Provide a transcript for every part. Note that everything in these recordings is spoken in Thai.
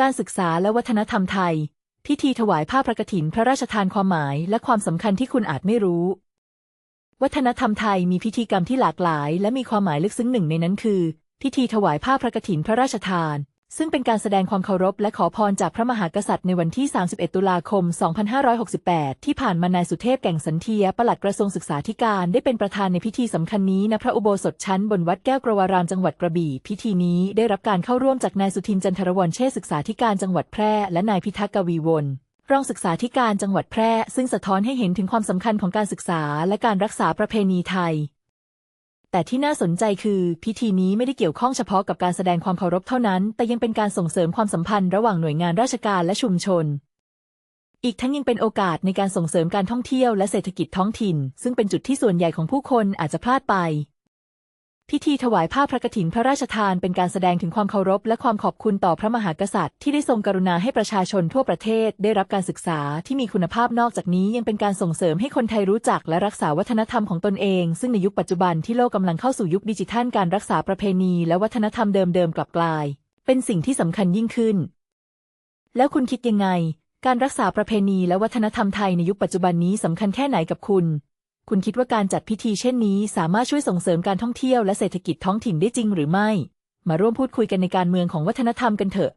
การศึกษาและวัฒนธรรมไทย พิธีถวายผ้าพระกฐินพระราชทานความหมายและความสำคัญที่คุณอาจไม่รู้ วัฒนธรรมไทยมีพิธีกรรมที่หลากหลาย และมีความหมายลึกซึ้งหนึ่งในนั้นคือ พิธีถวายผ้าพระกฐินพระราชทาน ซึ่งเป็นการแสดงความเคารพและขอพรจากพระมหากษัตริย์ในวันที่ 31 ตุลาคม 2568 ที่ผ่านมานายสุเทพแก่งสันเทียปลัดกระทรวงศึกษาธิการได้เป็นประธานในพิธีสำคัญนี้ณพระอุโบสถชั้นบนวัดแก้วกรวารามจังหวัดกระบี่ พิธีนี้ได้รับการเข้าร่วมจากนายสุทินจันทรวรเชษศึกษาธิการจังหวัดแพร่ และนายพิทักษ์กวีวนรองศึกษาธิการจังหวัดแพร่ ซึ่งสะท้อนให้เห็นถึงความสำคัญของการศึกษาและการรักษาประเพณีไทย แต่ที่น่าสนใจคือพิธีนี้ไม่ได้เกี่ยวข้องเฉพาะกับการแสดงความเคารพเท่านั้น แต่ยังเป็นการส่งเสริมความสัมพันธ์ระหว่างหน่วยงานราชการและชุมชน อีกทั้งยังเป็นโอกาสในการส่งเสริมการท่องเที่ยวและเศรษฐกิจท้องถิ่น ซึ่งเป็นจุดที่ส่วนใหญ่ของผู้คนอาจจะพลาดไป พิธีถวายผ้าพระกฐินพระราชทานเป็นการแสดงถึงความเคารพและความขอบคุณต่อพระมหากษัตริย์ ที่ได้ทรงกรุณาให้ประชาชนทั่วประเทศได้รับการศึกษาที่มีคุณภาพนอกจากนี้ยังเป็นการส่งเสริมให้คนไทยรู้จักและรักษาวัฒนธรรมของตนเอง ซึ่งในยุคปัจจุบันที่โลกกำลังเข้าสู่ยุคดิจิทัลการรักษาประเพณีและวัฒนธรรมเดิมๆกลับกลาย เป็นสิ่งที่สำคัญยิ่งขึ้น แล้วคุณคิดยังไง การรักษาประเพณีและวัฒนธรรมไทยในยุคปัจจุบันนี้สำคัญแค่ไหนกับคุณ คุณคิดว่าการจัดพิธีเช่นนี้ สามารถช่วยส่งเสริมการท่องเที่ยวและเศรษฐกิจท้องถิ่นได้จริงหรือไม่ มาร่วมพูดคุยกันในการเมืองของวัฒนธรรมกันเถอะ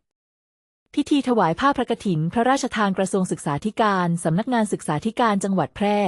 พิธีถวายผ้าพระกฐิน พระราชทานกระทรวงศึกษาธิการ สำนักงานศึกษาธิการจังหวัดแพร่